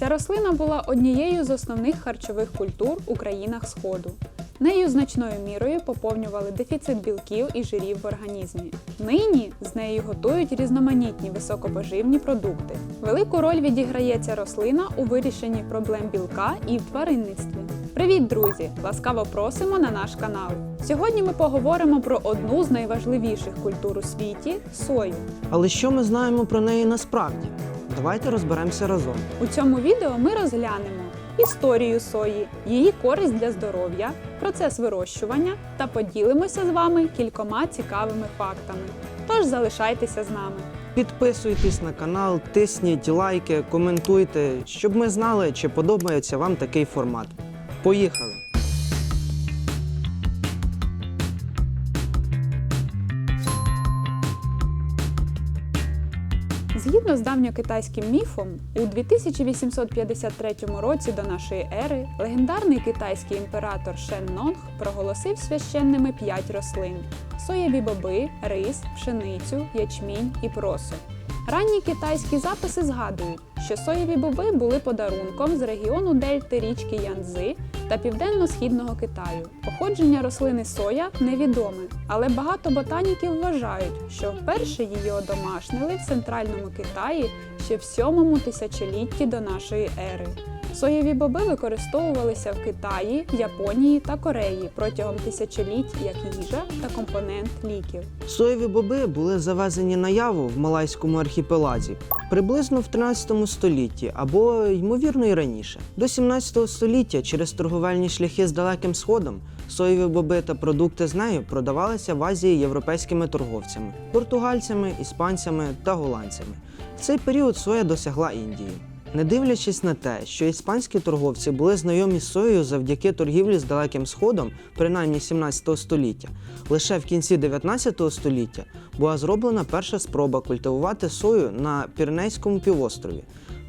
Ця рослина була однією з основних харчових культур у країнах Сходу. Нею значною мірою поповнювали дефіцит білків і жирів в організмі. Нині з нею готують різноманітні високопоживні продукти. Велику роль відіграє ця рослина у вирішенні проблем білка і в тваринництві. Привіт, друзі! Ласкаво просимо на наш канал. Сьогодні ми поговоримо про одну з найважливіших культур у світі сою. Але що ми знаємо про неї насправді? Давайте розберемося разом. У цьому відео ми розглянемо історію сої, її користь для здоров'я, процес вирощування та поділимося з вами кількома цікавими фактами. Тож залишайтеся з нами. Підписуйтесь на канал, тисніть лайки, коментуйте, щоб ми знали, чи подобається вам такий формат. Поїхали! Згідно з давньокитайським міфом, у 2853 році до нашої ери легендарний китайський імператор Шен Нонг проголосив священними п'ять рослин: соєві боби, рис, пшеницю, ячмінь і просо. Ранні китайські записи згадують, що соєві боби були подарунком з регіону дельти річки Янцзи та південно-східного Китаю. Походження рослини соя невідоме, але багато ботаніків вважають, що вперше її одомашнили в центральному Китаї ще в сьомому тисячолітті до нашої ери. Соєві боби використовувалися в Китаї, Японії та Кореї протягом тисячоліть як їжа та компонент ліків. Соєві боби були завезені на яву в Малайському архіпелазі приблизно в 13 столітті або, ймовірно, і раніше. До 17 століття через торговельні шляхи з Далеким Сходом соєві боби та продукти з нею продавалися в Азії європейськими торговцями, португальцями, іспанцями та голландцями. В цей період соя досягла Індії. Не дивлячись на те, що іспанські торговці були знайомі з соєю завдяки торгівлі з Далеким Сходом, принаймні 17 століття, лише в кінці 19 століття була зроблена перша спроба культивувати сою на Піренейському півострові.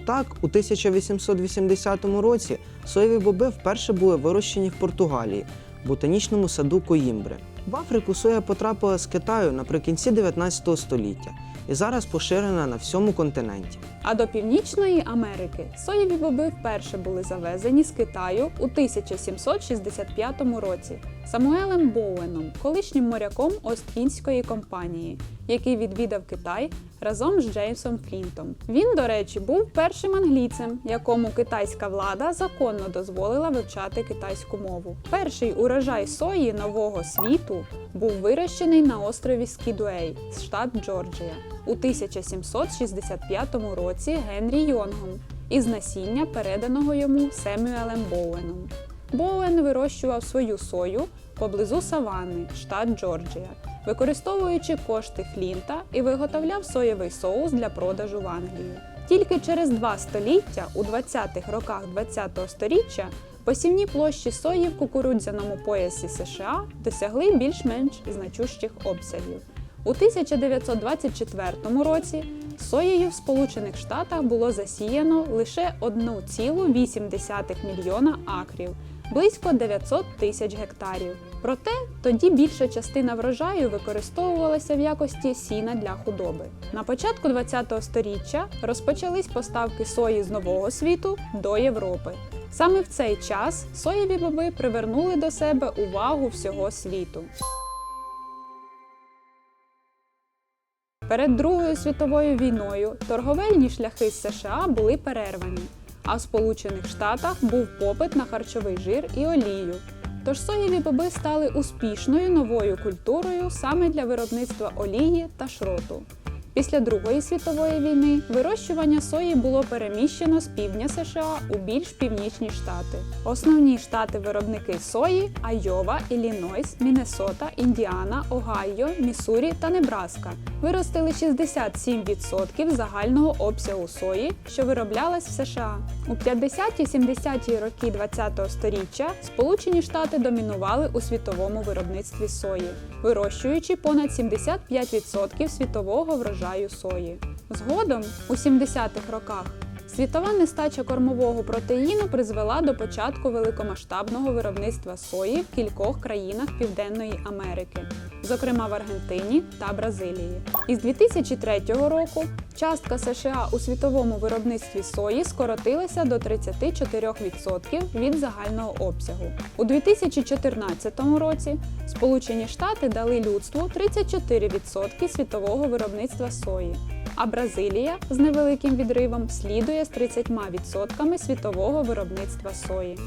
Так, у 1880 році соєві боби вперше були вирощені в Португалії, в ботанічному саду Коїмбри. В Африку соя потрапила з Китаю наприкінці 19 століття і зараз поширена на всьому континенті. А до Північної Америки соєві боби вперше були завезені з Китаю у 1765 році Самуелем Боуеном, колишнім моряком Ост-Індської компанії, який відвідав Китай разом з Джеймсом Флінтом. Він, до речі, був першим англійцем, якому китайська влада законно дозволила вивчати китайську мову. Перший урожай сої нового світу був вирощений на острові Скідуей, штат Джорджія, у 1765 році Генрі Йонгом із насіння, переданого йому Семюелем Боуеном. Боуен вирощував свою сою поблизу Саванни, штат Джорджія, використовуючи кошти Флінта і виготовляв соєвий соус для продажу в Англії. Тільки через два століття, у 20-х роках 20-го сторіччя, посівні площі сої в кукурудзяному поясі США досягли більш-менш значущих обсягів. У 1924 році соєю в Сполучених Штатах було засіяно лише 1,8 мільйона акрів, близько 900 тисяч гектарів. Проте тоді більша частина врожаю використовувалася в якості сіна для худоби. На початку ХХ століття розпочались поставки сої з нового світу до Європи. Саме в цей час соєві боби привернули до себе увагу всього світу. Перед Другою світовою війною торговельні шляхи з США були перервані, а в Сполучених Штатах був попит на харчовий жир і олію. Тож соєві боби стали успішною новою культурою саме для виробництва олії та шроту. Після Другої світової війни вирощування сої було переміщено з півдня США у більш північні штати. Основні штати-виробники сої Айова, Іллінойс, Міннесота, Індіана, Огайо, Міссурі та Небраска виростили 67% загального обсягу сої, що вироблялась в США. У 50-70-ті роки ХХ століття Сполучені Штати домінували у світовому виробництві сої, вирощуючи понад 75% світового врожаю сої. Згодом, у 70-х роках, Світова нестача кормового протеїну призвела до початку великомасштабного виробництва сої в кількох країнах Південної Америки, зокрема в Аргентині та Бразилії. Із 2003 року частка США у світовому виробництві сої скоротилася до 34% від загального обсягу. У 2014 році Сполучені Штати дали людству 34% світового виробництва сої. А Бразилія з невеликим відривом слідує з 30% світового виробництва сої.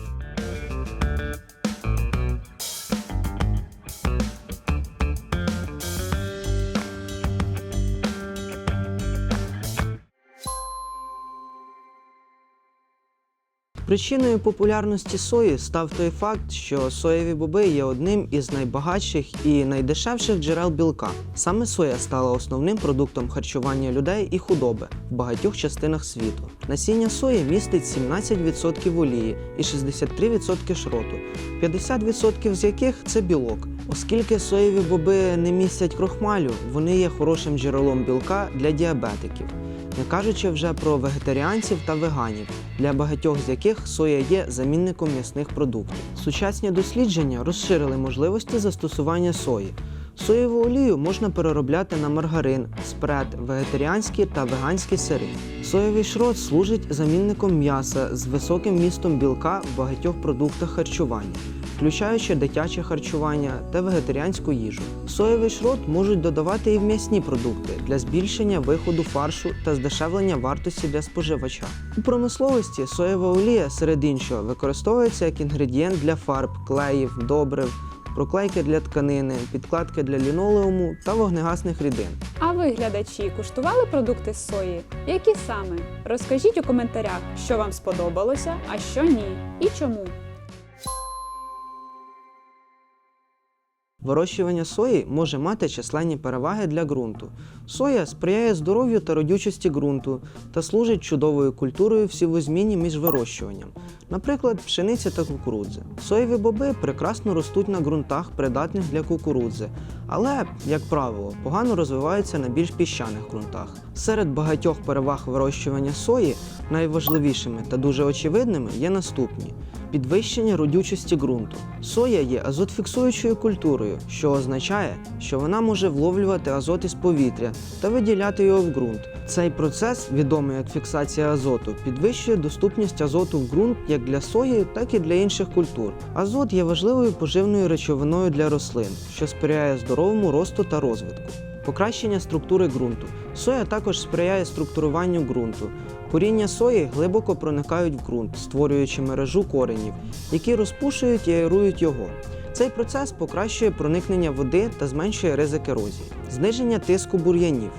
Причиною популярності сої став той факт, що соєві боби є одним із найбагатших і найдешевших джерел білка. Саме соя стала основним продуктом харчування людей і худоби в багатьох частинах світу. Насіння сої містить 17% олії і 63% шроту, 50% з яких це білок. Оскільки соєві боби не містять крохмалю, вони є хорошим джерелом білка для діабетиків не кажучи вже про вегетаріанців та веганів, для багатьох з яких соя є замінником м'ясних продуктів. Сучасні дослідження розширили можливості застосування сої. Соєву олію можна переробляти на маргарин, спред, вегетаріанські та веганські сири. Соєвий шрот служить замінником м'яса з високим містом білка в багатьох продуктах харчування включаючи дитяче харчування та вегетаріанську їжу. Соєвий шрот можуть додавати і в м'ясні продукти для збільшення виходу фаршу та здешевлення вартості для споживача. У промисловості соєва олія серед іншого використовується як інгредієнт для фарб, клеїв, добрив. Проклейки для тканини, підкладки для лінолеуму та вогнегасних рідин. А ви, глядачі, куштували продукти з сої? Які саме? Розкажіть у коментарях, що вам сподобалося, а що ні, і чому. Вирощування сої може мати численні переваги для ґрунту. Соя сприяє здоров'ю та родючості ґрунту та служить чудовою культурою в сівозміні між вирощуванням, наприклад, пшениця та кукурудзи. Соєві боби прекрасно ростуть на ґрунтах, придатних для кукурудзи, але, як правило, погано розвиваються на більш піщаних ґрунтах. Серед багатьох переваг вирощування сої найважливішими та дуже очевидними є наступні. Підвищення родючості ґрунту. Соя є азотфіксуючою культурою, що означає, що вона може вловлювати азот із повітря та виділяти його в ґрунт. Цей процес, відомий як фіксація азоту, підвищує доступність азоту в ґрунт як для сої, так і для інших культур. Азот є важливою поживною речовиною для рослин, що сприяє здоровому росту та розвитку. Покращення структури ґрунту. Соя також сприяє структуруванню ґрунту. Коріння сої глибоко проникають в ґрунт, створюючи мережу коренів, які розпушують і аерують його. Цей процес покращує проникнення води та зменшує ризик ерозії. Зниження тиску бур'янів.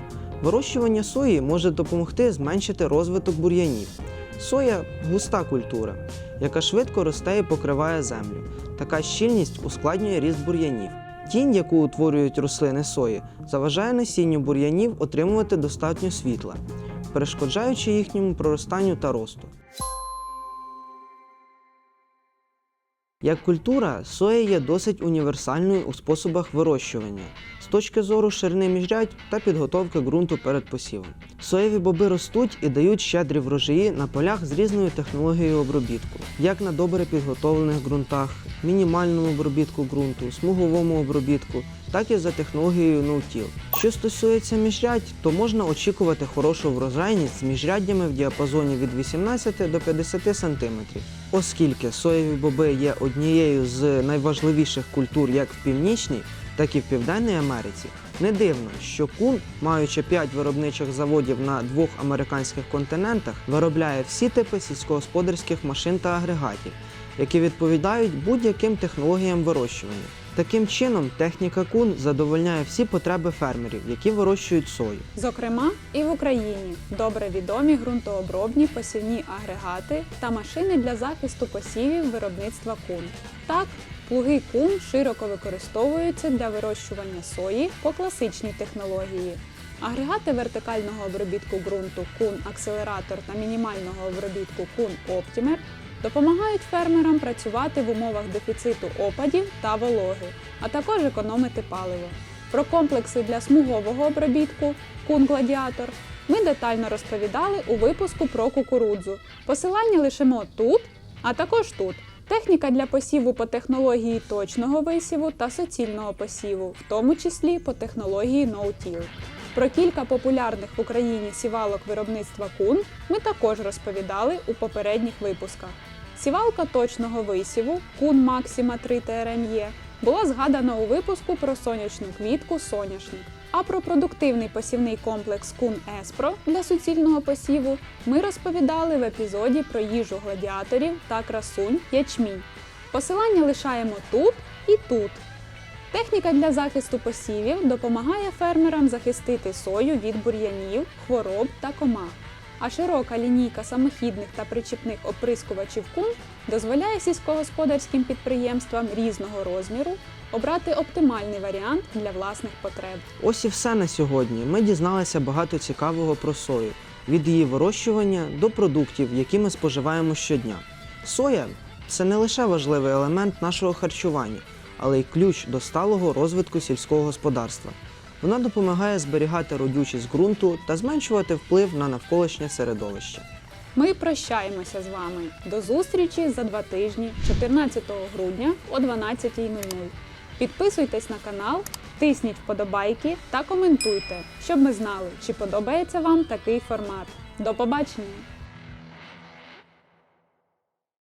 Вирощування сої може допомогти зменшити розвиток бур'янів. Соя густа культура, яка швидко росте і покриває землю. Така щільність ускладнює ріст бур'янів. Тінь, яку утворюють рослини сої, заважає насінню бур'янів отримувати достатньо світла, перешкоджаючи їхньому проростанню та росту. Як культура, соя є досить універсальною у способах вирощування з точки зору ширини міжрядь та підготовки ґрунту перед посівом. Соєві боби ростуть і дають щедрі врожаї на полях з різною технологією обробітку, як на добре підготовлених ґрунтах, мінімальному обробітку ґрунту, смуговому обробітку, так і за технологією no-till. Що стосується міжрядь, то можна очікувати хорошу врожайність з міжряддями в діапазоні від 18 до 50 см. Оскільки соєві боби є однією з найважливіших культур як в північній, так і в Південній Америці, не дивно, що кун, маючи 5 виробничих заводів на двох американських континентах, виробляє всі типи сільськогосподарських машин та агрегатів, які відповідають будь-яким технологіям вирощування. Таким чином, техніка кун задовольняє всі потреби фермерів, які вирощують сою. Зокрема, і в Україні добре відомі ґрунтообробні посівні агрегати та машини для захисту посівів виробництва кун. Так, плуги кун широко використовуються для вирощування сої по класичній технології. Агрегати вертикального обробітку ґрунту кун акселератор та мінімального обробітку кун оптімер допомагають фермерам працювати в умовах дефіциту опадів та вологи, а також економити паливо. Про комплекси для смугового обробітку кун гладіатор ми детально розповідали у випуску про кукурудзу. Посилання лишимо тут, а також тут. Техніка для посіву по технології точного висіву та суцільного посіву, в тому числі по технології no-till. Про кілька популярних в Україні сівалок виробництва кун ми також розповідали у попередніх випусках. Сівалка точного висіву Кун Maxima 3 TRME була згадана у випуску про сонячну квітку соняшник. А про продуктивний посівний комплекс Кун Еспро для суцільного посіву ми розповідали в епізоді про їжу гладіаторів та красунь ячмінь. Посилання лишаємо тут і тут. Техніка для захисту посівів допомагає фермерам захистити сою від бур'янів, хвороб та комах. А широка лінійка самохідних та причіпних оприскувачів кун дозволяє сільськогосподарським підприємствам різного розміру обрати оптимальний варіант для власних потреб. Ось і все на сьогодні. Ми дізналися багато цікавого про сою від її вирощування до продуктів, які ми споживаємо щодня. Соя це не лише важливий елемент нашого харчування, але й ключ до сталого розвитку сільського господарства. Вона допомагає зберігати родючість ґрунту та зменшувати вплив на навколишнє середовище. Ми прощаємося з вами. До зустрічі за два тижні, 14 грудня о 12.00. Підписуйтесь на канал, тисніть вподобайки та коментуйте, щоб ми знали, чи подобається вам такий формат. До побачення!